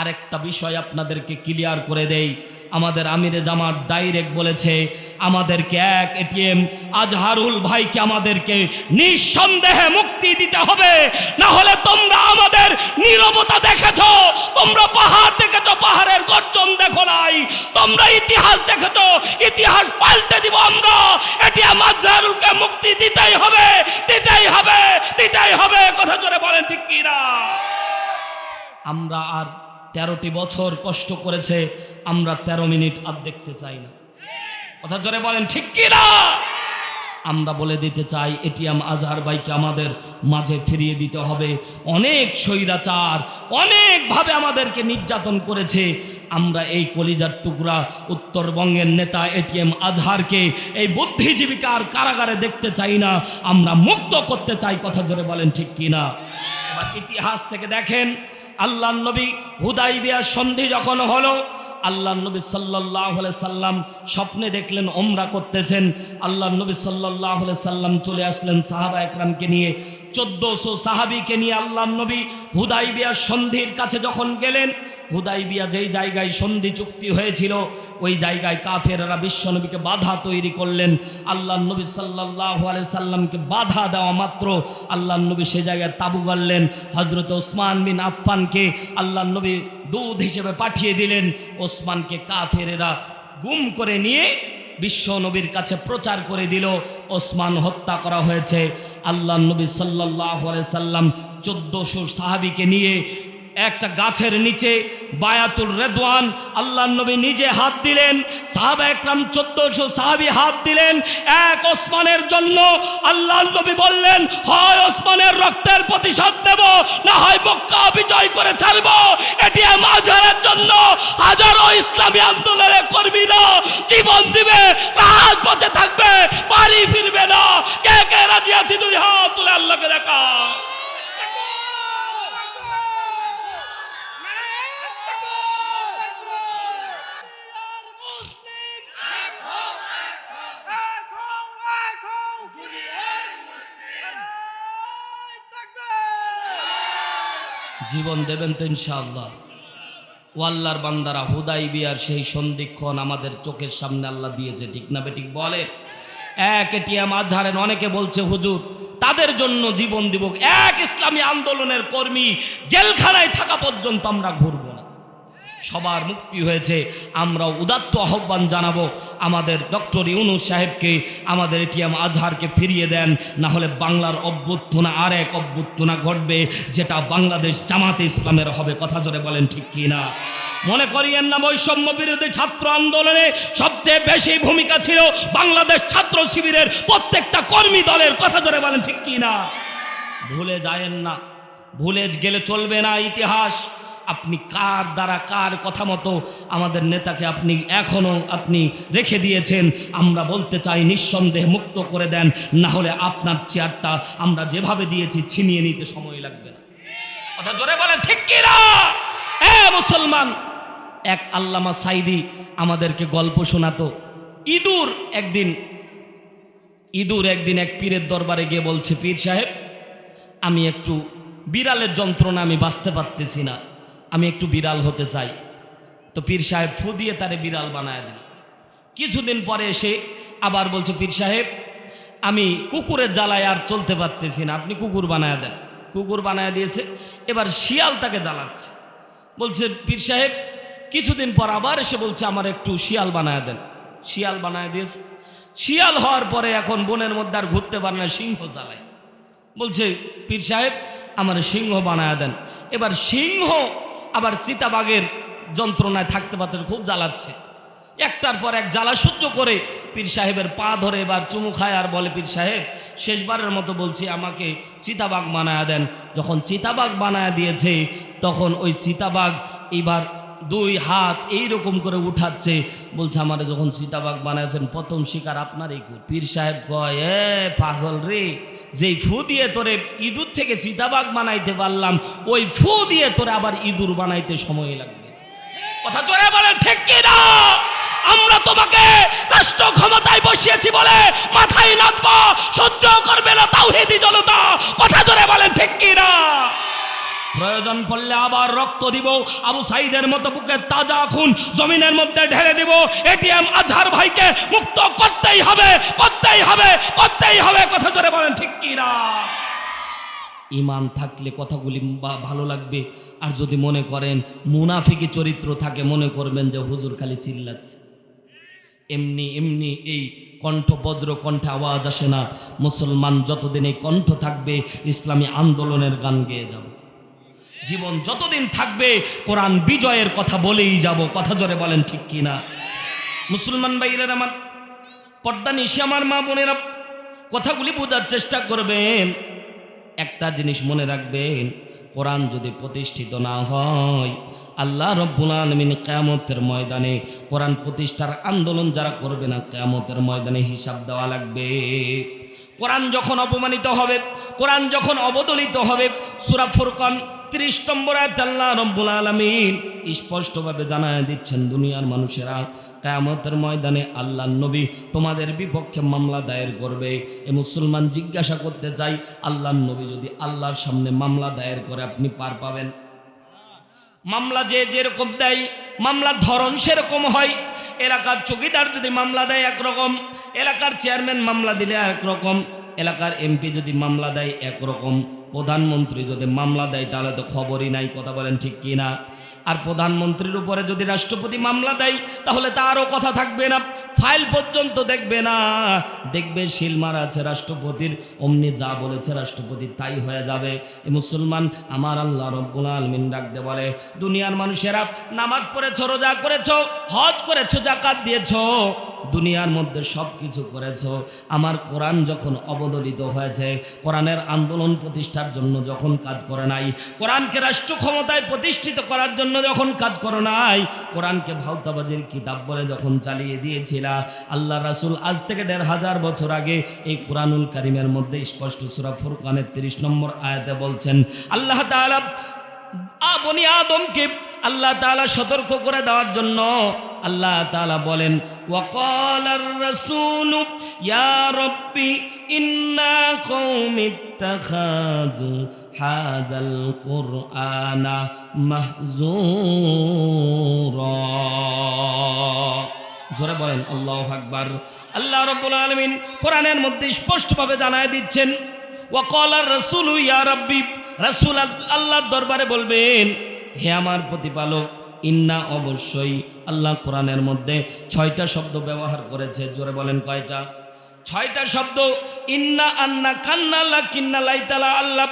আরেকটা বিষয় আপনাদেরকে ক্লিয়ার করে দেই। আমাদের আমিরে জামাত ডাইরেক্ট বলেছে, আমাদেরকে এক এটিএম আজহারুল ভাইকে আমাদেরকে নিঃসন্দেহে মুক্তি দিতে হবে। না হলে তোমরা আমাদের নীরবতা দেখেছ, তোমরা পাহাড় দেখেছ, পাহাড়ের গর্জন দেখো নাই। তোমরা ইতিহাস দেখেছ, ইতিহাস পাল্টে দিব আমরা। এটিএম আজহারুলকে মুক্তি দিতেই হবে দিতেই হবে দিতেই হবে। কথা জোরে বলেন ঠিক কি না আমরা আর তেরোটি বছর কষ্ট করেছে, আমরা তেরো মিনিট আর দেখতে চাই না। কথা জোরে বলেন, ঠিক কি না আমরা বলে দিতে চাই, এটিএম আজহার বাইকে আমাদের মাঝে ফিরিয়ে দিতে হবে। অনেক স্বৈরাচার, অনেকভাবে আমাদেরকে নির্যাতন করেছে। আমরা এই কলিজার টুকরা উত্তরবঙ্গের নেতা এটিএম আজহারকে এই বুদ্ধিজীবিকার কারাগারে দেখতে চাই না। আমরা মুক্ত করতে চাই, কথা জোরে বলেন, ঠিক কি না এবার ইতিহাস থেকে দেখেন আল্লাহ নবী হুদাই বিয়ার সন্ধি যখন হলো আল্লাহ নবী সাল্লাহ সাল্লাম স্বপ্নে দেখলেন ওমরা করতেছেন। আল্লাহ নবী সাল্লাহ সাল্লাম চলে আসলেন সাহাবা একরামকে নিয়ে। চোদ্দশো সাহাবিকে নিয়ে আল্লাহ নবী হুদাই বিয়ার সন্ধির কাছে যখন গেলেন হুদাইবিয়া যেই জায়গায় সন্ধি চুক্তি হয়েছিল, ওই জায়গায় কাফেররা বিশ্বনবীকে বাধা তৈরি করলেন। আল্লাহ নবী সাল্লাহ আলি সাল্লামকে বাধা দেওয়া মাত্র আল্লাহ নবী সে জায়গায় তাবু গাড়লেন হজরত ওসমান বিন আফফানকে আল্লাহ নবী দুধ হিসেবে পাঠিয়ে দিলেন। ওসমানকে কাফেরেরা গুম করে নিয়ে বিশ্ব নবীর কাছে প্রচার করে দিল। ওসমান হত্যা করা হয়েছে। আল্লাহ নবী সাল্লাহ সাল্লাম চোদ্দোশো সাহাবিকে নিয়ে একটা গাছের নিচে বায়াতুল রেদওয়ান। আল্লাহ নবী নিজে হাত দিলেন, সাহাবা একরাম চোদ্দশো সাহাবি হাত দিলেন, এক ওসমানের জন্য। আল্লাহ নবী বললেন, হয় ওসমানের রক্তের প্রতিশোধ দেব না হয় মক্কা বিজয় করে ছাড়ব। এটি মাঝারের জন্য। হাজারো ইসলামী আন্দোলনের কর্মীরা জীবন দিবে, রাজপথে থাকবে, বাড়ি ফিরবে না। কে কে রাজি আছি দুই হাত তুলে আল্লাহকে দেখা। জীবন দেবেন তো ইনশাআল্লাহ। ও আল্লাহর বান্দারা হুদাই বিয়ার সেই সন্ধিক্ষণ আমাদের চোখের সামনে আল্লাহ দিয়েছে, ঠিক না বেঠিক বলে? এক এটিএম আজহারেন অনেকে বলছে, হুজুর, তাদের জন্য জীবন দিব এক ইসলামী আন্দোলনের কর্মী জেলখানায় থাকা পর্যন্ত আমরা ঘুরব। সবার মুক্তি হয়েছে। আমরা উদাত্ত আহ্বান জানাব আমাদের ডক্টর ইউনুস সাহেবকে, আমাদের এটিএম আজহারকে ফিরিয়ে দেন। না হলে বাংলার অভ্যুত্থনা আর এক অভ্যুত্থনা ঘটবে, যেটা বাংলাদেশ জামাতে ইসলামের হবে। কথা জোরে বলেন ঠিক কি না মনে করিয়েন না, বৈষম্য বিরোধী ছাত্র আন্দোলনে সবচেয়ে বেশি ভূমিকা ছিল বাংলাদেশ ছাত্র শিবিরের প্রত্যেকটা কর্মী দলের। কথা জোরে বলেন ঠিক কি না ভুলে যায়েন না। ভুলে গেলে চলবে না ইতিহাস। আপনি কার দ্বারা কার কথা মতো আমাদের নেতাকে আপনি এখনও আপনি রেখে দিয়েছেন? আমরা বলতে চাই নিঃসন্দেহে মুক্ত করে দেন, না হলে আপনার চেয়ারটা আমরা যেভাবে দিয়েছি ছিনিয়ে নিতে সময় লাগবে না। কথা জোরে বলেন, ঠিক কি না? মুসলমান, এক আল্লামা সাইদি আমাদেরকে গল্প শোনাতো। ইঁদুর একদিন ইঁদুর একদিন এক পীরের দরবারে গিয়ে বলছে, পীর সাহেব, আমি একটু বিড়ালের যন্ত্রণা আমি বাঁচতে পারতেছি না। আমি একটু বিড়াল হতে চাই। তো পীর সাহেব ফু দিয়ে তারে বিড়াল বানায় দিল। কিছুদিন পরে এসে আবার বলছে, পীর সাহেব, আমি কুকুরের জ্বালায় আর চলতে পারতেছি না। আপনি কুকুর বানায় দেন। কুকুর বানায় দিয়েছে। এবার শিয়াল তাকে জ্বালাচ্ছে। বলছে, পীর সাহেব, কিছুদিন পর আবার এসে বলছে, আমার একটু শিয়াল বানায় দেন। শিয়াল বানায় দিয়েছে। শিয়াল হওয়ার পরে এখন বনের মধ্যে আর ঘুরতে পারে না, সিংহ জ্বালায়। বলছে, পীর সাহেব, আমার সিংহ বানায় দেন। এবার সিংহ আবার চিতাবাগের যন্ত্রণায় থাকতে পারতে খুব জ্বালাচ্ছে। একটার পর এক জ্বালা সহ্য করে পীর সাহেবের পা ধরে এবার চুমু খায় আর বলে, পীর সাহেব, শেষবারের মতো বলছি আমাকে চিতাবাগ বানায় দেন। যখন চিতাবাগ বানায় দিয়েছে, তখন ওই চিতাবাগ এবার দুই হাত এই রকম করে উঠাচ্ছে। বলছে, আমারে যখন চিতাবাগ বানাইছেন, প্রথম শিকার আপনারই পীর সাহেব কয়, এ পাগল রে, যেই ফু দিয়ে তোরে ইঁদুর থেকে চিতাবাগ বানাইতে পারলাম, ওই ফু দিয়ে তোরে আবার ইঁদুর বানাইতে সময় লাগবে। কথা তোরে বলেন, ঠিক কি না? আমরা তোমাকে রাষ্ট্র ক্ষমতায় বসিয়েছি বলে মাথায় নাচবো, সহ্য করবে না তাও হেদি জনতা। কথা ধরে বলেন, ঠিক কি না? প্রয়োজন পড়লে আবার রক্ত দিব, আবু সাইদের মতো বুকে তাজা খুন জমিনের মধ্যে ঢেলে দিব। এটিএম আজহার ভাইকে মুক্ত করতেই হবে করতেই হবে করতেই হবে। কথা জোরে বলেন, ঠিক কি না? ইমান থাকলে কথাগুলি ভালো লাগবে। আর যদি মনে করেন মুনাফিকি চরিত্র থাকে, মনে করবেন যে হুজুর খালি চিল্লাচ্ছে। এমনি এমনি এই কণ্ঠ, বজ্র কণ্ঠে আওয়াজ আসে না। মুসলমান যতদিন এই কণ্ঠ থাকবে, ইসলামী আন্দোলনের গান গেয়ে যাব। জীবন যতদিন থাকবে, কোরআন বিজয়ের কথা বলেই যাব। কথা জোরে বলেন ঠিক কি না মুসলমান ভাইয়ের আমার, পর্দা নিশে আমার মা বোনেরা, কথাগুলি বোঝার চেষ্টা করবেন। একটা জিনিস মনে রাখবেন, কোরআন যদি প্রতিষ্ঠিত না হয়, আল্লাহ রব্বুল আলমিন কেয়ামতের ময়দানে কোরআন প্রতিষ্ঠার আন্দোলন যারা করবে না, কেয়ামতের ময়দানে হিসাব দেওয়া লাগবে। কোরআন যখন অপমানিত হবে, কোরআন যখন অবদলিত হবে, সুরা ফুরকান ত্রিশ নম্বর আল্লাহ রব্বুল আলমিন স্পষ্টভাবে জানায় দিচ্ছেন দুনিয়ার মানুষেরা কায়ামতের ময়দানে আল্লাহ নবী তোমাদের বিপক্ষে মামলা দায়ের করবে। এ মুসলমান জিজ্ঞাসা করতে চাই আল্লাহ নবী যদি আল্লাহর সামনে মামলা দায়ের করে আপনি পার পাবেন? মামলা যে যেরকম দেয়, মামলার ধরন সেরকম হয়। এলাকার চৌকিদার যদি মামলা দেয় একরকম, এলাকার চেয়ারম্যান মামলা দিলে একরকম। এলাকার এমপি যদি মামলা দেয় একরকম, প্রধানমন্ত্রী যদি মামলা দেয়, তাহলে তো খবরই নাই, কথা বলেন ঠিক কি না আর প্রধানমন্ত্রীর উপরে যদি রাষ্ট্রপতি মামলা দেয়, তাহলে তারও কথা থাকবে না। ফাইল পর্যন্ত দেখবে না। দেখবে শিল মারা আছে রাষ্ট্রপতির, অমনি যা বলেছে রাষ্ট্রপতি তাই হয়ে যাবে। এ মুসলমান, আমার আল্লাহ রব্বুল আলমিন ডাকতে বলে, দুনিয়ার মানুষেরা নামাজ পড়েছ, রোজা করেছ, হজ করেছ জাকাত দিয়েছ, দুনিয়ার মধ্যে সব কিছু করেছ। আমার কোরআন যখন অবদলিত হয়েছে, কোরআনের আন্দোলন প্রতিষ্ঠার জন্য যখন কাজ করে নাই, কোরআনকে রাষ্ট্র ক্ষমতায় প্রতিষ্ঠিত করার জন্য যখন কাজ করো নাই, কোরআনকে ভাউতাবাজির কিতাব বলে যখন চালিয়ে দিয়েছিলা, আল্লাহ রাসুল আজ থেকে দেড় হাজার বছর আগে এই কোরআনুল কারিমের মধ্যে স্পষ্ট সুরা ফুরকানের তিরিশ নম্বর আয়াতে বলছেন, আল্লাহ তাআলা আ বনি আদমকে আল্লাহ তাআলা সতর্ক করে দেওয়ার জন্য আল্লাহ তাআলা বলেন ওয়াকালার ইন্না কওমি ইত্তাখাযু হাদাল কুরআনা মাহজুরা জোরে বলেন, আল্লাহ আকবার। আল্লাহ রব্বুল আলমিন কোরআনের মধ্যে স্পষ্টভাবে জানায় দিচ্ছেন ওয়াকলার রসুল ইয়া রব্বি, রসুল আল্লাহর দরবারে বলবেন, হে আমার প্রতিপালক, ইন্না অবশ্যই আল্লাহ কোরআনের মধ্যে ছয়টা শব্দ ব্যবহার করেছে, জোরে বলেন কয়টা? ছয়টা শব্দ, ইন্না আন্না কান্না কিন্না লাইতালা আল্লাহ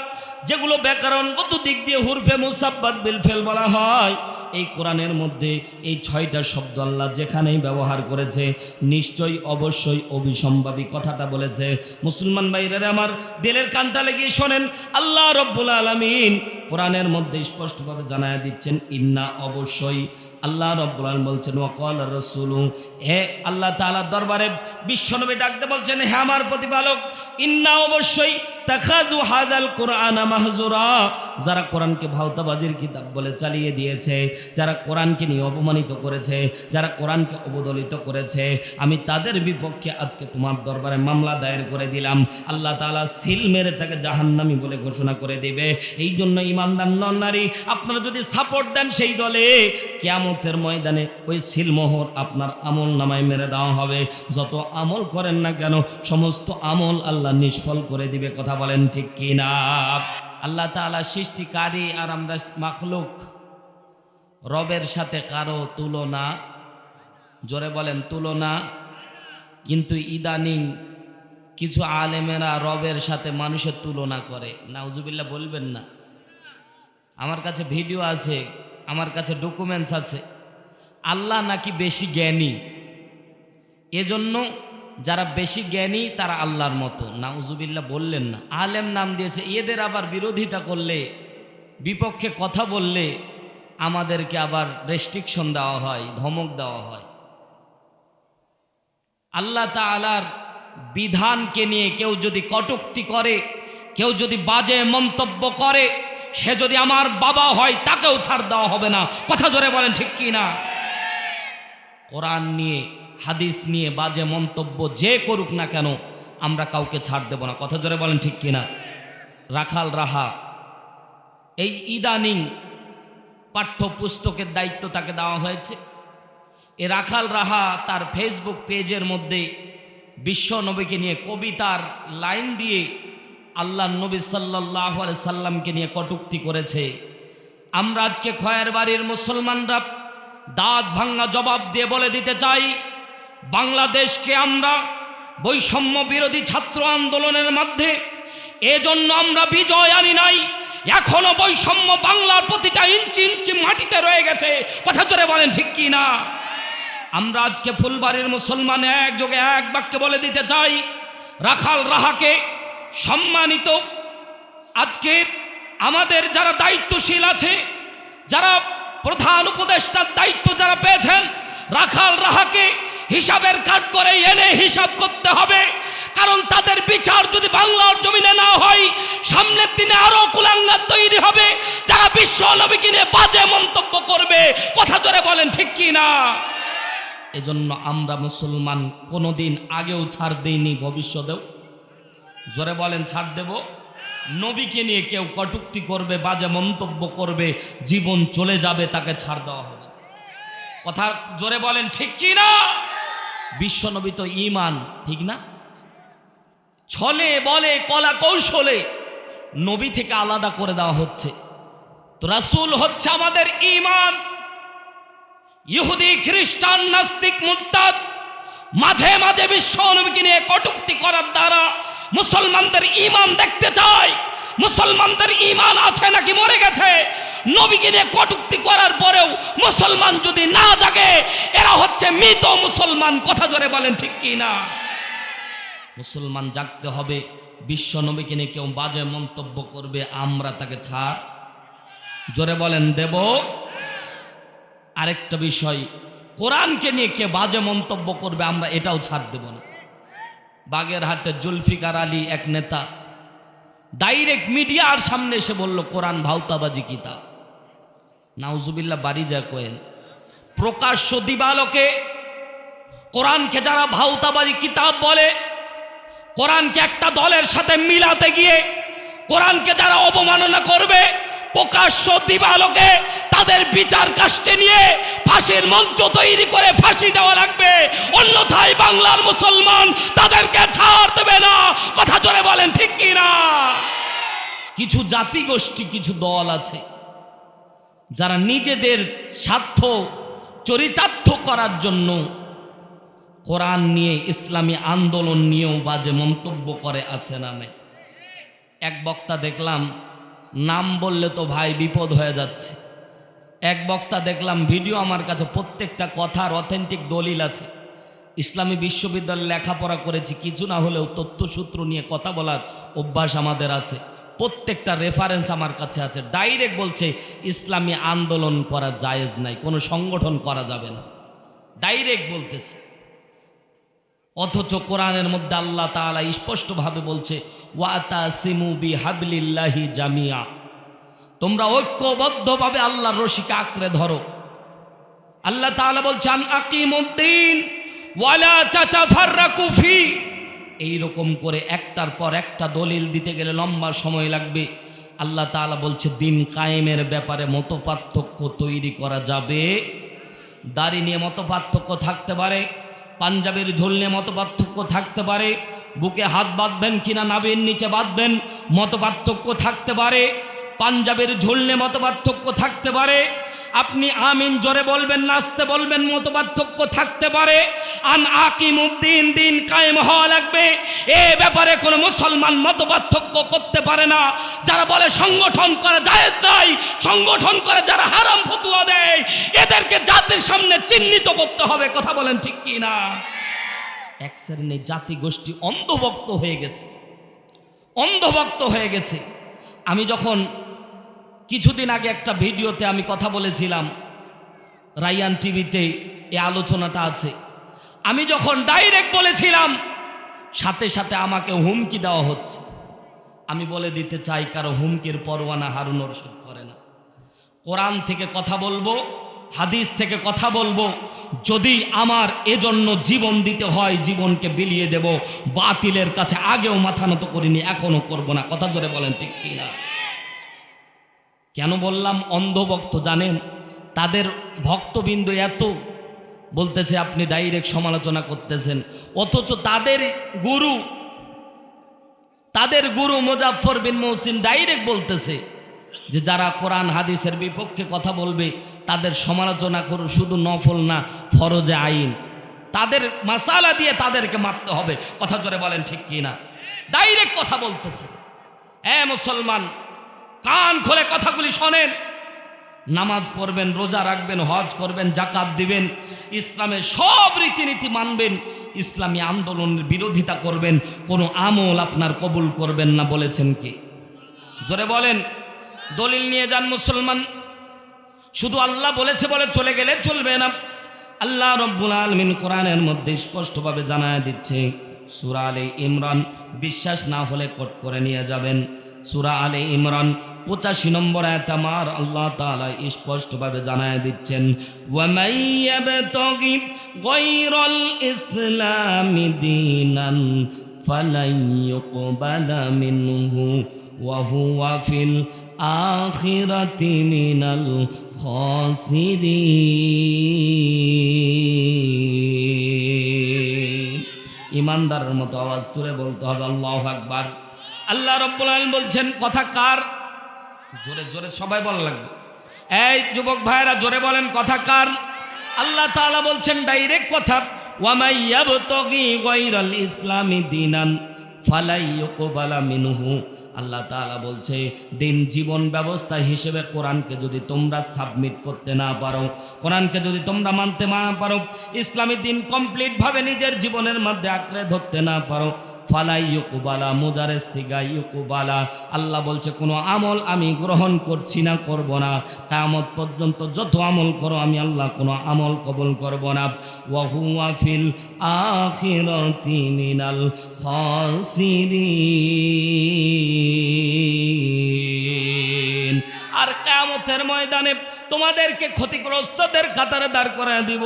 যেগুলো ব্যাকরণগত দিক দিয়ে হুরফে মুসাব্বাদ বিলফেল বলা হয়? এই কোরআনের মধ্যে এই ছয়টা শব্দ আল্লাহ যেখানেই ব্যবহার করেছে, নিশ্চয়ই অবশ্যই অভিসম্ভাবী কথাটা বলেছে। মুসলমান ভাইরা আমার দিলের কানটা লেগে শোনেন, আল্লাহ রব্বুল আলমিন কোরআনের মধ্যে স্পষ্টভাবে জানায় দিচ্ছেন, ইন্না অবশ্যই আল্লাহ রব্বুল বলছেন ওয়াকল রসুলু হে আল্লাহ তাআলার দরবারে বিশ্বনবী ডাকতে বলছেন, হে আমার প্রতিপালক, ইন্না অবশ্যই তাখাজু হাদাল কোরআন মাহজুরা যারা কোরআনকে ভাওতাবাজির কিতাব বলে চালিয়ে দিয়েছে, যারা কোরআনকে নিয়ে অপমানিত করেছে, যারা কোরআনকে অবদলিত করেছে, আমি তাদের বিপক্ষে আজকে তোমার দরবারে মামলা দায়ের করে দিলাম। আল্লাহ তাআলা সিল মেরে তাকে জাহান্নামি বলে ঘোষণা করে দিবে। এই জন্য ইমানদার নন নারী আপনারা যদি সাপোর্ট দেন সেই দলে কেয়ামতের ময়দানে ওই সিলমোহর আপনার আমল নামায় মেরে দেওয়া হবে। যত আমল করেন না কেন, সমস্ত আমল আল্লাহ নিষ্ফল করে দিবে, কথা বলেন ঠিক কি না আল্লাহ তাআলা সৃষ্টিকারী আর আমরা মাখলুক, রবের সাথে কারও তুলনা, জোরে বলেন তুলনা, কিন্তু ইদানিং কিছু আলেমেরা রবের সাথে মানুষের তুলনা করে। নাউজুবিল্লাহ বলবেন না। আমার কাছে ভিডিও আছে আমার কাছে ডকুমেন্টস আছে। আল্লাহ নাকি বেশি জ্ঞানী। এজন্য যারা বেশি জ্ঞানী, তারা আল্লাহর মতো। নাউজুবিল্লাহ বললেন না। আলেম নাম দিয়েছে, এদের আবার বিরোধিতা করলে, বিপক্ষে কথা বললে, আমাদেরকে আবার রেস্ট্রিকশন দেওয়া হয়, ধমক দেওয়া হয়। আল্লাহ তাআলার বিধানকে নিয়ে কেউ যদি কটুক্তি করে, কেউ যদি বাজে মন্তব্য করে সে যদি আমার বাবা হয়, তাকেও ছাড় দেওয়া হবে না। কথা জোরে বলেন, ঠিক কি না? কোরআন নিয়ে, হাদিস নিয়ে বাজে মন্তব্য যে করুক না কেন, আমরা কাউকে ছাড় দেব না। কথা জোরে বলেন, ঠিক কি না? রাখাল রাহা, এই ইদানিং পাঠ্যপুস্তকের দায়িত্ব তাকে দেওয়া হয়েছে। এ রাখাল রাহা তার ফেসবুক পেজের মধ্যে বিশ্ব নবীকে নিয়ে কবিতার লাইন দিয়ে আল্লাহ নবী সাল্লাহ সাল্লামকে নিয়ে কটুক্তি করেছে। আমরা আজকে খয়ের বাড়ির মুসলমানরা দাঁত ভাঙ্গা জবাব দিয়ে বলে দিতে চাই, বাংলাদেশকে আমরা বৈষম্য বিরোধী ছাত্র আন্দোলনের মধ্যে এজন্য আমরা বিজয় আনি নাই, এখনও বৈষম্য বাংলার প্রতিটা ইঞ্চি ইঞ্চি মাটিতে রয়ে গেছে। কথা জোরে বলেন ঠিক কি না? আমরা আজকে ফুলবাড়ির মুসলমান একযোগে এক বাক্যে বলে দিতে চাই, রাখাল রাহাকে সম্মানিত। আজকের আমাদের যারা দায়িত্বশীল আছে, যারা প্রধান উপদেষ্টার দায়িত্ব যারা পেয়েছেন, রাখাল রাহাকে হিসাবের কাঠ করে এনে হিসাব করতে হবে। কারণ তাদের বিচার যদি বাংলার জমিনে না হয়, সামনের দিনে আরও কুলাঙ্গার তৈরি হবে। যারা বিশ্ব নবীকে নিয়ে বাজে মন্তব্য করবে, কথা জোরে বলেন, ঠিক কি না? এজন্য আমরা মুসলমান কোনোদিন আগেও ছাড় দেইনি, ভবিষ্যতেও। জোরে বলেন, ছাড় দেব। নবীকে নিয়ে কেউ কটুক্তি করবে, বাজে মন্তব্য করবে, জীবন চলে যাবে, তাকে ছাড় দেওয়া হবে। কথা জোরে বলেন, ঠিক কি না? বিশ্ব নবী তো ইমান ঠিক না? ছলে বলে, কলা কৌশলে নবী থেকে আলাদা করে দেওয়া হচ্ছে। তো রাসূল হচ্ছে আমাদের ইমান ইহুদি, খ্রিস্টান, নাস্তিক, মুরতাদ, মাঝে মাঝে বিশ্ব নবীকে নিয়ে কটুক্তি করার দ্বারা মুসলমানদের ইমান দেখতে চায়। মুসলমানদের ইমান আছে নাকি মরে গেছে? নবীকে নিয়ে কটুক্তি করার পরেও মুসলমান যদি না জাগে, এরা হচ্ছে মৃত মুসলমান। কথা জোরে বলেন ঠিক কি না? মুসলমান জাগতে হবে, বিশ্ব নবীকে নিয়ে কেউ বাজে মন্তব্য করবে, আমরা তাকে ছাড়। জোরে বলেন, দেব। আরেকটা বিষয়, কোরআনকে নিয়ে কে বাজে মন্তব্য করবে, আমরা এটাও ছাড় দেব না। বাগেরহাটে জুলফিকার আলী এক নেতা। ডাইরেক্ট মিডিয়ার সামনে এসে বলল, কোরআন ভাউতাবাজি কিতাব নাউজুবিল্লা বাড়ি যা কোয়েন। প্রকাশ্য দিবালোকে, কোরআনকে যারা ভাউতাবাজি কিতাব বলে, কোরআনকে একটা দলের সাথে মিলাতে গিয়ে, কোরআনকে যারা অবমাননা করবে প্রকাশ্য দিবালোকে তাদের বিচার কাষ্টে নিয়ে ফাঁসির মঞ্চ তৈরি করে ফাঁসি দেওয়া লাগবে। অন্যথায় বাংলার মুসলমান তাদেরকে ছাড় দেবে না। কথা জোরে বলেন, ঠিক কি না? কিছু জাতি গোষ্ঠী, কিছু দল আছে যারা নিজেদের স্বার্থ চরিতার্থ করার জন্য কোরআন নিয়ে, ইসলামী আন্দোলন নিয়েও বাজে মন্তব্য করে, আসে নামে। এক বক্তা দেখলাম নাম বললে তো ভাই বিপদ হয়ে যাচ্ছে। এক বক্তা দেখলাম ভিডিও আমার কাছে প্রত্যেকটা কথার অথেন্টিক দলিল আছে। ইসলামী বিশ্ববিদ্যালয়ে লেখাপড়া করেছি, কিছু না হলেও তথ্যসূত্র নিয়ে কথা বলার অভ্যাস আমাদের আছে। প্রত্যেকটা রেফারেন্স আমার কাছে আছে। ডাইরেক্ট বলছে, ইসলামী আন্দোলন করা জায়েজ নাই, কোনো সংগঠন করা যাবে না। ডাইরেক্ট বলতেছে। অথচ কোরআনের মধ্যে আল্লাহ তাআলা স্পষ্টভাবে বলছে ওয়াতা সিমু বি হাবলিল্লাহি জামিয়া তোমরা ঐক্যবদ্ধভাবে আল্লাহর রশিকে আঁকড়ে ধরো। আল্লাহ তাআলা বলছেন ফি। এইরকম করে একটার পর একটা দলিল দিতে গেলে লম্বা সময় লাগবে। আল্লাহ তাআলা বলছে, দিন কায়েমের ব্যাপারে মতপার্থক্য তৈরি করা যাবে। দাড়ি নিয়ে মত থাকতে পারে। পাঞ্জাবের ঝোলনে মত পার্থক্য থাকতে পারে। বুকে হাত বাঁধবেন কিনা নাবের নিচে বাঁধবেন মত পার্থক্য থাকতে পারে। পাঞ্জাবের ঝোলনে মত পার্থক্য থাকতে পারে। আপনি আমিন, জোরে বলবেন, নাচতে বলবেন মত পার্থক্য থাকতে পারে। আন আকিম উদ্দিন দিন কায়েম হওয়া লাগবে। এ ব্যাপারে কোনো মুসলমান মত পার্থক্য করতে পারে না। যারা বলে সংগঠন করা জায়েজ নাই, সংগঠন করে যারা হারাম ফতুয়া দেয়, এদেরকে জাতির সামনে চিহ্নিত করতে হবে। কথা বলেন ঠিক কি না? এক শ্রেণির জাতি গোষ্ঠী অন্ধভক্ত হয়ে গেছে। অন্ধভক্ত হয়ে গেছে। আমি যখন কিছুদিন আগে একটা ভিডিওতে আমি কথা বলেছিলাম রাইয়ান টিভিতে এই আলোচনাটা আছে। আমি যখন ডাইরেক্ট বলেছিলাম, সাথে সাথে আমাকে হুমকি দেওয়া হচ্ছে। আমি বলে দিতে চাই, কারও হুমকির পরোয়ানা হারুন রশিদ করে না। কোরআন থেকে কথা বলব, হাদিস থেকে কথা বলব, যদি আমার এজন্য জীবন দিতে হয়, জীবনকে বিলিয়ে দেব, বাতিলের কাছে আগেও মাথা নত করিনি, এখনও করব না। কথা জোরে বলেন, ঠিক কি না কেন বললাম অন্ধভক্ত জানেন? তাদের ভক্তবিন্দু এত, বলতেছে আপনি ডাইরেক্ট সমালোচনা করতেছেন। অথচ তাদের গুরু তাদের গুরু মুজাফর বিন মহসিন ডাইরেক্ট বলতেছে যে যারা কোরআন, হাদিসের বিপক্ষে কথা বলবে, তাদের সমালোচনা করো শুধু নফল না, ফরজে আইন। তাদের মাসালা দিয়ে তাদেরকে মারতে হবে। কথা জোরে বলেন ঠিক কি না ডাইরেক্ট কথা বলতেছে। হ্যাঁ মুসলমান কান খোলে কথাগুলি শোনেন। নামাজ পড়বেন, রোজা রাখবেন, হজ করবেন, জাকাত দিবেন, ইসলামের সব রীতিনীতি মানবেন, ইসলামী আন্দোলনের বিরোধিতা করবেন, কোনো আমল আপনার কবুল করবেন না বলেছেন কি? জোরে বলেন, দলিল নিয়ে যান মুসলমান। শুধু আল্লাহ বলেছে বলে চলে গেলে চলবে না। আল্লাহ রব্বুল আলমিন কোরআনের মধ্যে স্পষ্টভাবে জানায় দিচ্ছে, সুরা আলে ইমরান, বিশ্বাস না হলে কট করে নিয়ে যাবেন। সুরা আলে ইমরান পঁচাশি নম্বর আয়াত আমার আল্লাহ তাআলা স্পষ্টভাবে জানায় দিচ্ছেন ওয়ামাইয়াবতাগি গায়রাল ইসলামি দীনান ফালাই ইউকবালা মিনহু ওয়া হুয়া ফিল আখিরাতি মিনাল ইমানদারের মতো আওয়াজ তুলে বলতে হবে, আল্লাহ আকবার। আল্লাহ রব্বুল আলামিন বলছেন, কথা কার? জোরে জোরে সবাই বলা লাগবে। এই যুবক ভাইরা, জোরে বলেন, কথা কার? আল্লাহ তাআলা বলছেন ডাইরেক্ট কথা। ইসলামি ফালাই ইউকবালা মিনহু। আল্লাহ তাআলা বলছে, দিন জীবন ব্যবস্থা হিসেবে কোরআনকে যদি তোমরা সাবমিট করতে না পারো, কোরআনকে যদি তোমরা মানতে না পারো, ইসলামী দিন কমপ্লিটভাবে নিজের জীবনের মধ্যে আঁকড়ে ধরতে না পারো ফালাই ইউকুবালা মুজারে সিগা ইউকুবালা। আল্লাহ বলছে, কোনো আমল আমি গ্রহণ করছি না, করব না। কামত পর্যন্ত যত আমল করো, আমি আল্লাহ কোনো আমল কবুল করব না। ওয়াহুয়া ফিল আখিরাতি মিনাল খাসিরিন। আর কামতের ময়দানে তোমাদেরকে ক্ষতিগ্রস্তদের কাতারে দাঁড় করা দিব।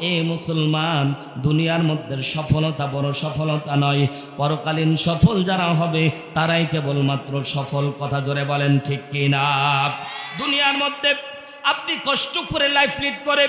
এ মুসলমান, দুনিয়ার মধ্যে সফলতা বড় সফলতা নয়। পরকালীন সফল যারা হবে, তারাই কেবলমাত্র সফল কথা জোরে বলেন ঠিক কিনা? দুনিয়ার মধ্যে আপনি কষ্ট করে লাইফ লিড করে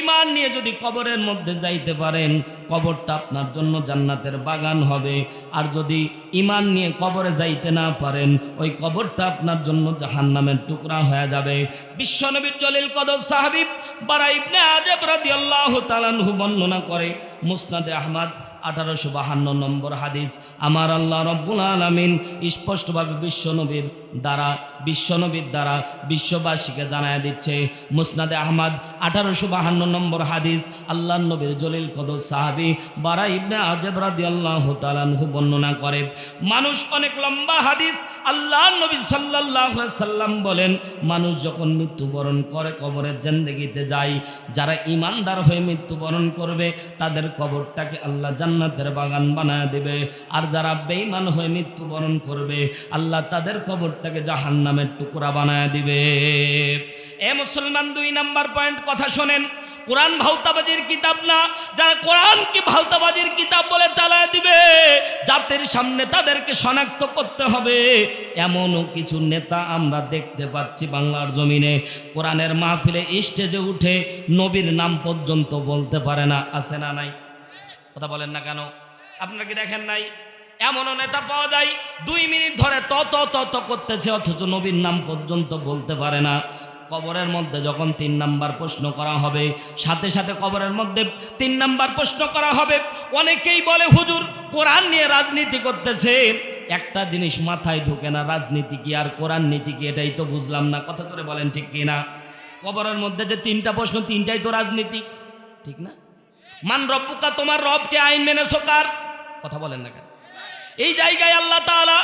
ইমান নিয়ে যদি কবরের মধ্যে যাইতে পারেন, কবরটা আপনার জন্য জান্নাতের বাগান হবে। আর যদি ইমান নিয়ে কবরে যাইতে না পারেন, ওই কবরটা আপনার জন্য জাহান্নামের টুকরা হয়ে যাবে। বিশ্বনবী জলিল কদর সাহাবিব বারা ইবনে আজব রাদিয়াল্লাহু বর্ণনা করে, মুসনাদে আহমদ, আঠারোশো বাহান্ন নম্বর হাদিস, আমার আল্লাহ রব্বুল আলমিন স্পষ্টভাবে বিশ্বনবীর দ্বারা, বিশ্বনবীর দ্বারা বিশ্ববাসীকে জানায় দিচ্ছে। মুসনাদে আহমদ, আঠারোশো বাহান্ন নম্বর হাদিস আল্লাহ নবীর জলিল কদর সাহাবি বারা ইবনে আজব রাদি আল্লাহ তালানহু বর্ণনা করে। মানুষ অনেক লম্বা হাদিস আল্লাহ নবী সাল্লাহ সাল্লাম বলেন, মানুষ যখন মৃত্যুবরণ করে কবরের জেন্দেগিতে যায়, যারা ইমানদার হয়ে মৃত্যুবরণ করবে, তাদের কবরটাকে আল্লাহ জান্নাতের বাগান বানায় দেবে। আর যারা বেঈমান হয়ে মৃত্যুবরণ করবে, আল্লাহ তাদের কবরটাকে জাহান্নামের টুকরা বানায় দিবে। এ মুসলমান, দুই নাম্বার পয়েন্ট, কথা শোনেন। কোরআন ভাউতাবাজির কিতাব না, যারা কোরআনকে ভাউতাবাজির কিতাব বলে চালায় দিবে, জাতির সামনে তাদেরকে শনাক্ত করতে হবে। এমনও কিছু নেতা আমরা দেখতে পাচ্ছি বাংলার জমিনে। কোরআনের মাহফিলে স্টেজে উঠে নবীর নাম পর্যন্ত বলতে পারে না, আছে না নাই? কথা বলেন না কেন? আপনারা কি দেখেন নাই? এমনও নেতা পাওয়া যায়, দুই মিনিট ধরে তত ত ত ত করতেছে, অথচ নবীর নাম পর্যন্ত বলতে পারে না। কবরের মধ্যে যখন তিন নাম্বার প্রশ্ন করা হবে, সাথে সাথে কবরের মধ্যে তিন নাম্বার প্রশ্ন করা হবে, অনেকেই বলে, হুজুর, কোরআন নিয়ে রাজনীতি করতেছে। একটা জিনিস মাথায় ঢুকে না, রাজনীতি কি আর কোরআন নীতি কি, এটাই তো বুঝলাম না। কথা করে বলেন, ঠিক কি না? কবরের মধ্যে যে তিনটা প্রশ্ন, তিনটাই তো রাজনীতি, ঠিক না? মান রব্বুকা, তোমার রবকে আইন মেনেছো কার? কথা বলেন না কেন? এই জায়গায় আল্লাহ তালা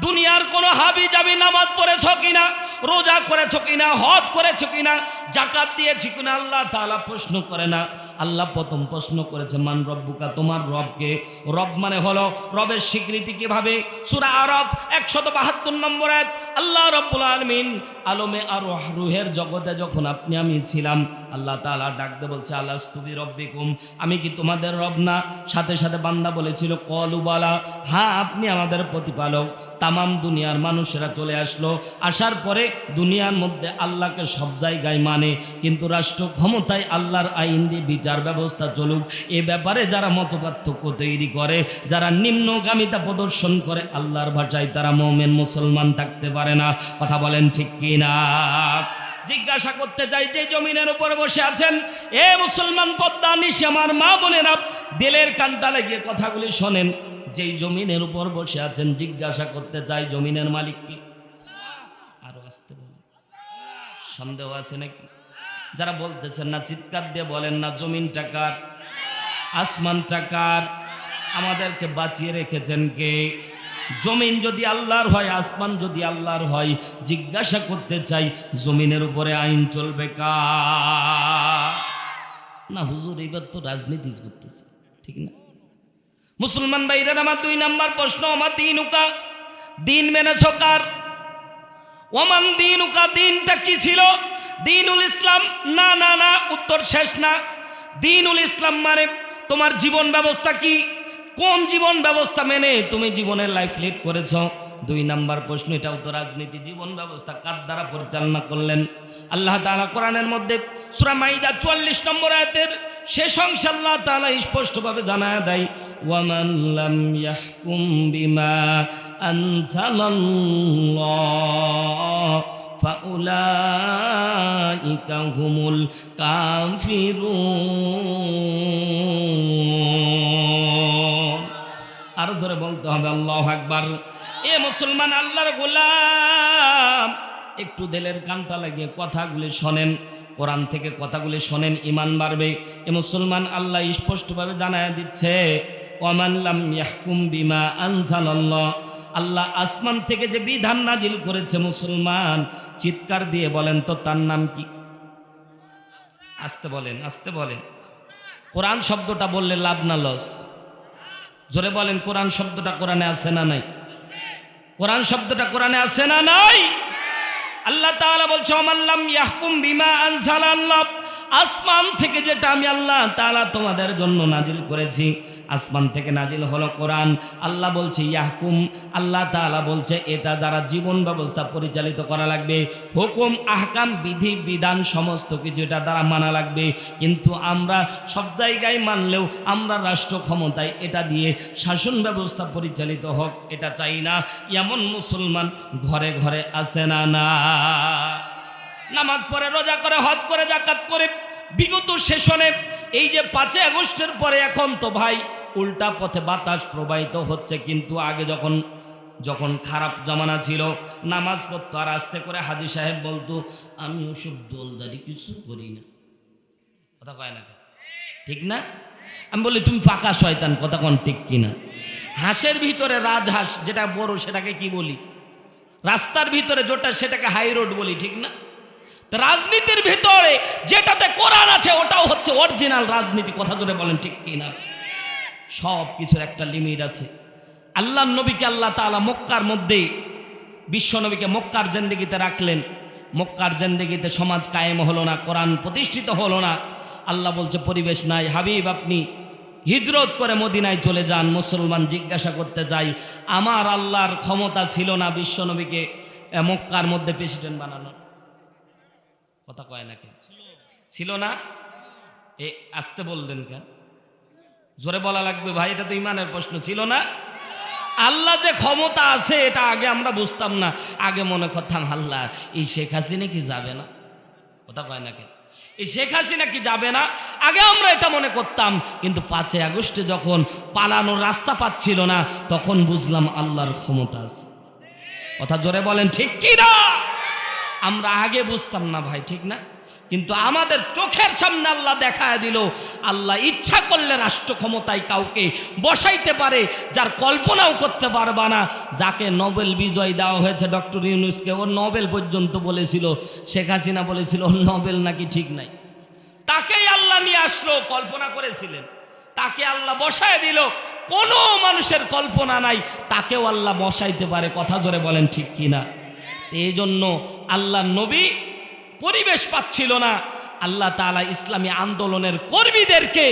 দুনিয়ার কোনো হাবি জাবি নামাজ পড়েছ কিনা, রোজা করেছ কিনা, হজ করেছ কিনা জাকাত দিয়ে কিনা আল্লাহ তাআলা প্রশ্ন করে না। আল্লাহ প্রথম প্রশ্ন করেছে, মান রব্বুকা? তোমার রবকে। রব মানে হলো রবের স্বীকৃতি কীভাবে? সূরা আরফ একশত বাহাত্তর নম্বর এক আল্লাহ রব্বুল আলমিন আলমে আর রুহের জগতে যখন আপনি, আমি ছিলাম, আল্লাহ তাআলা ডাকতে বলছে আল্লাহ স্তুবি রব্বিকুম আমি কি তোমাদের রব না? সাথে সাথে বান্দা বলেছিল কলুবালা হ্যাঁ আপনি আমাদের প্রতিপালক। তামাম দুনিয়ার মানুষেরা চলে আসলো। আসার পরে দুনিয়ার মধ্যে আল্লাহকে সব জায়গায় মানে কিন্তু রাষ্ট্র ক্ষমতায় আল্লাহর আইন দিয়ে বিচার ব্যবস্থা চলুক, এ ব্যাপারে যারা মতপার্থক্য তৈরি করে, যারা নিম্নগামিতা প্রদর্শন করে, আল্লাহর ভাষায় তারা মোমেন মুসলমান থাকতে পারে না। কথা বলেন ঠিক কি না জিজ্ঞাসা করতে চাই, যে জমিনের উপর বসে আছেন, এ মুসলমান পদ্মা নিশি আমার মা বোনেরা, দিলের কানটা লেগে কথাগুলি শোনেন। যেই জমিনের উপর বসে আছেন, জিজ্ঞাসা করতে চাই, জমিনের মালিক কি? আরও আসতে বলেন। সন্দেহ আছে নাকি? যারা বলতেছেন না, চিৎকার দিয়ে বলেন না জমিন টাকার আসমান টাকার আমাদেরকে বাঁচিয়ে রেখেছেন কে? জমিন যদি আল্লাহর হয়, আসমান যদি আল্লাহর হয়, জিজ্ঞাসা করতে চাই, জমিনের উপরে আইন চলবে কা না, হুজুর এবার তো রাজনীতি করতেছে, ঠিক না? মুসলমান ভাইরা আমার দুই নাম্বার প্রশ্ন, আমার দিন উকা দিন মেনেছ কার? ওমান দিন উকা দিনটা কি ছিল? দিনুল ইসলাম, না না না, উত্তর শেষ না। দিনুল ইসলাম মানে তোমার জীবন ব্যবস্থা কি? কোন জীবন ব্যবস্থা মেনে তুমি জীবনের লাইফ লিড করেছ? দুই নাম্বার প্রশ্ন এটাও তো রাজনীতি। জীবন ব্যবস্থা কার দ্বারা পরিচালনা করলেন? আল্লাহ তাআলা কোরআনের মধ্যে সূরা মাইদা চুয়াল্লিশ নম্বর আয়াতের শেষ অংশ আল্লাহ তাআলা স্পষ্টভাবে জানায় দেয়, ওয়ামান লাম ইয়াহকুম বিমা আনজালাল্লাহ। فأولئك هم الكافرون আর জোরে বলতে হবে আল্লাহ আকবার এ মুসলমান আল্লাহর গোলাম একটু দিলের কানটা লাগিয়ে কথাগুলি শোনেন কোরআন থেকে কথাগুলি শোনেন ইমান বাড়বে এ মুসলমান আল্লাহ স্পষ্টভাবে জানায় দিচ্ছে ওয়ামাল্লাম ইয়াহকুম বিমা আনসালাল্লাহ আল্লাহ আসমান থেকে যে বিধান নাজিল করেছে মুসলমান, চিৎকার দিয়ে বলেন, তো তার নাম কি? আসতে বলেন আসতে বলেন। কোরআন শব্দটা বললে লাভ না লস। জোরে বলেন, কোরআন শব্দটা কোরআনে আছে না নাই? কোরআন শব্দটা কোরআনে আছে না নাই? আল্লাহ তাআলা বলছে অমাল্লাম ইয়াহকুম বিমা আনজালাল্লাহ। আসমান থেকে যেটা আমি আল্লাহ তাআলা তোমাদের জন্য নাজিল করেছি আসমান থেকে নাজিল হলো কোরআন। আল্লাহ বলছে, ইয়াহকুম। আল্লাহ তাআলা বলছে, এটা যারা জীবন ব্যবস্থা পরিচালিত করা লাগবে, হুকুম, আহকাম, বিধি, বিধান, সমস্ত কিছু এটা দ্বারা মানা লাগবে। কিন্তু আমরা সব জায়গায় মানলেও আমরা রাষ্ট্র ক্ষমতায় এটা দিয়ে শাসন ব্যবস্থা পরিচালিত হোক, এটা চাই না। এমন মুসলমান ঘরে ঘরে আছে না না। নামাজ পরে রোজা করে, হজ করে জাকাত করে, বিগত সেশনে এই যে পাঁচই আগস্টের পরে এখন তো ভাই উল্টা পথে বাতাস প্রবাহিত হচ্ছে, কিন্তু আগে যখন যখন খারাপ জমানা ছিল, নামাজ পড়তো, আর আস্তে করে হাজি সাহেব বলতো, আমি ওসব দোলদারি কিছু করি না। কথা কয় না ঠিক না? আমি বলি, তুমি পাকা শয়তান, কথা কোন ঠিক কিনা? হাঁসের ভিতরে রাজহাঁস, যেটা বড়, সেটাকে কি বলি? রাস্তার ভিতরে যেটা, সেটাকে হাই রোড বলি, ঠিক না? রাজনীতির ভিতরে যেটাতে কোরআন আছে, ওটাও হচ্ছে অরিজিনাল রাজনীতি, কথা জোরে বলেন ঠিক কি না সব কিছুর একটা লিমিট আছে। আল্লাহ নবীকে আল্লাহ তাআলা মক্কার মধ্যে, বিশ্ব নবীকে মক্কার জেন্দেগিতে রাখলেন। মক্কার জেন্দেগিতে সমাজ কায়েম হলো না, কোরআন প্রতিষ্ঠিত হলো না। আল্লাহ বলছে, পরিবেশ নাই, হাবিব, আপনি হিজরত করে মদিনায় চলে যান, মুসলমান জিজ্ঞাসা করতে চাই আমার আল্লাহর ক্ষমতা ছিল না বিশ্বনবীকে মক্কার মধ্যে প্রেসিডেন্ট বানানোর। কথা কয় নাকি ছিল না? এ, আসতে বললেন কেন? জোরে বলা লাগবে, ভাই, এটা তো ইমানের প্রশ্ন ছিল না। আল্লাহ যে ক্ষমতা আছে, এটা আগে আমরা বুঝতাম না। আগে মনে করতাম, আল্লাহ, এই শেখ হাসিনা কি যাবে না? কথা কয় না কেন? এই শেখ হাসিনা কি যাবে না? আগে আমরা এটা মনে করতাম, কিন্তু পাঁচই আগস্টে যখন পালানোর রাস্তা পাচ্ছিল না, তখন বুঝলাম আল্লাহর ক্ষমতা আছে। কথা জোরে বলেন, ঠিক কি না আমরা আগে বুঝতাম না, ভাই, ঠিক না? কিন্তু আমাদের চোখের সামনে আল্লাহ দেখায় দিল, আল্লাহ ইচ্ছা করলে রাষ্ট্র ক্ষমতায় কাউকে বসাইতে পারে, যার কল্পনাও করতে পারবা না। যাকে নোবেল বিজয় দেওয়া হয়েছে ডক্টর ইউনুসকে, ও নোবেল পর্যন্ত বলেছিল, শেখ হাসিনা বলেছিল, ওর নোবেল নাকি ঠিক নাই। তাকেই আল্লাহ নিয়ে আসলো, কল্পনা করেছিলেন। তাকে আল্লাহ বসায় দিল, কোনো মানুষের কল্পনা নাই, তাকেও আল্লাহ বসাইতে পারে। কথা জোরে বলেন ঠিক কিনা? এই জন্য আল্লাহ নবী পরিবেশ পাচ্ছিল না। আল্লাহ তালা ইসলামী আন্দোলনের কর্মীদেরকে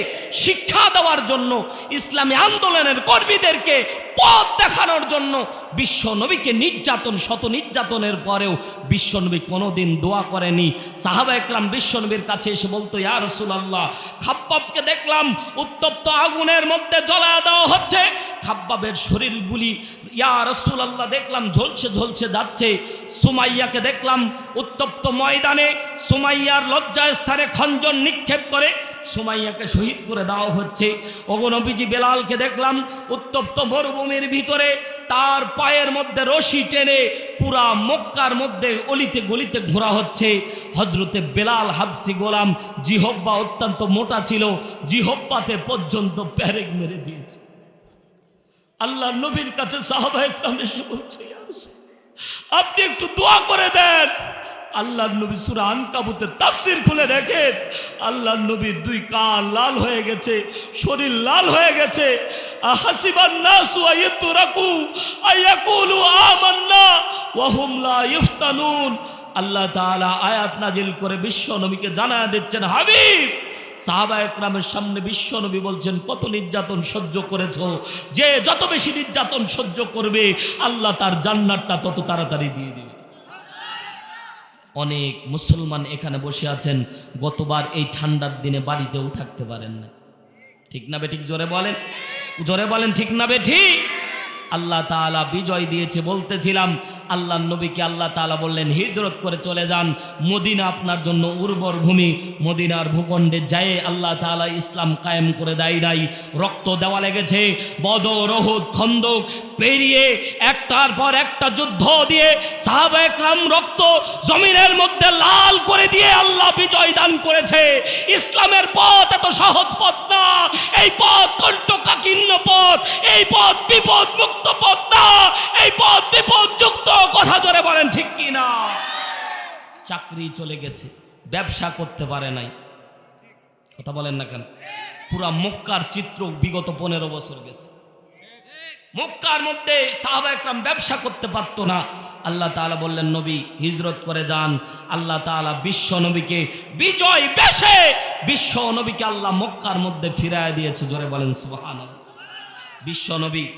শিক্ষা দেওয়ার জন্য, ইসলামী আন্দোলনের কর্মীদেরকে পথ দেখানোর জন্য বিশ্ব নবীকে নির্যাতন শত নির্যাতনের পরেও বিশ্ব নবী কোনোদিন দোয়া করেনি। সাহাবা একরাম বিশ্বনবীর কাছে এসে বলতো, ইয়া রসুলাল্লাহ খাপ্পাবকে দেখলাম উত্তপ্ত আগুনের মধ্যে জ্বলা দেওয়া হচ্ছে। খাব্বাবের শরীরগুলি, ইয়া রসুলাল্লাহ, দেখলাম ঝলসে ঝলসে যাচ্ছে। সুমাইয়াকে দেখলাম উত্তপ্ত ময়দানে, সুমাইয়ার লজ্জা স্থানে খঞ্জন নিক্ষেপ করে সুমাইয়াকে শহীদ করে দেওয়া হচ্ছে। অগনবীজি বেলালকে দেখলাম উত্তপ্ত মরুভূমির ভিতরে তার পায়ের মধ্যে রশি টেনে পুরা মক্কার মধ্যে অলিতে গলিতে ঘোরা হচ্ছে। হজরতে বেলাল হাবসি গোলাম জিহব্বা অত্যন্ত মোটা ছিল, জিহব্বাতে পর্যন্ত প্যারেক মেরে দিয়েছে। আল্লাহ নবীর কাছে সাহাবা ইকরাম বলছে আপনি একটু দোয়া করে দেন। আল্লাহ নবী সুরা আনকাবুতের তাফসির খুলে দেখেন আল্লাহ নবীর দুই কান লাল হয়ে গেছে, শরীর লাল হয়ে গেছে। আল্লাহ তাআলা আয়াত নাজিল করে বিশ্ব নবীকে জানায় দিচ্ছেন, হাবিব, সাহাবা একরামের সামনে বিশ্ব নবী বলছেন, কত নির্যাতন সহ্য করেছ? যে যত বেশি নির্যাতন সহ্য করবে, আল্লাহ তার জান্নাতটা তত তাড়াতাড়ি দিয়ে দিবে। অনেক মুসলমান এখানে বসে আছেন, গতবার এই ঠান্ডার দিনে বাড়িতেও থাকতে পারেন না। ঠিক না বেঠিক জোরে বলেন? জোরে বলেন, ঠিক না বেঠিক আল্লাহ তালা বিজয় দিয়েছে, বলতেছিলাম আল্লাহ নবীকে আল্লাহ তাআলা বললেন, হিজরত করে চলে যান। মদিনা আপনার জন্য উর্বর ভূমি। মদিনার ভূখণ্ডে যায় আল্লাহ তাআলা ইসলাম কায়েম করে দেয় নাই। রক্ত দেওয়া লেগেছে। বদর রহুদ খন্দক পেরিয়ে একটার পর একটা যুদ্ধ দিয়ে সাহাবা একরাম রক্ত জমিনের মধ্যে লাল করে দিয়ে আল্লাহ বিজয় দান করেছে। ইসলামের পথ এত সহজ পথ না। এই পথ কণ্ঠকাকীর্ণ পথ। এই পথ বিপদ মুক্ত পথ না। এই পথ বিপদ যুক্ত কথা জোরে বলেন, ঠিক কি না? চাকরি চলে গেছে, ব্যবসা করতে পারে নাই। কথা বলেন না কেন? পুরা মক্কার চিত্র বিগত পনেরো বছর গেছে। মক্কার মধ্যে সাহাবা একরাম ব্যবসা করতে পারতো না। আল্লাহ তাআলা বললেন, নবী, হিজরত করে যান। আল্লাহ তাআলা বিশ্ব নবীকে বিজয় বেশে বিশ্ব নবীকে আল্লাহ মক্কার মধ্যে ফিরায় দিয়েছে। জোরে বলেন, সুবহানাল্লাহ। বিশ্ব নবী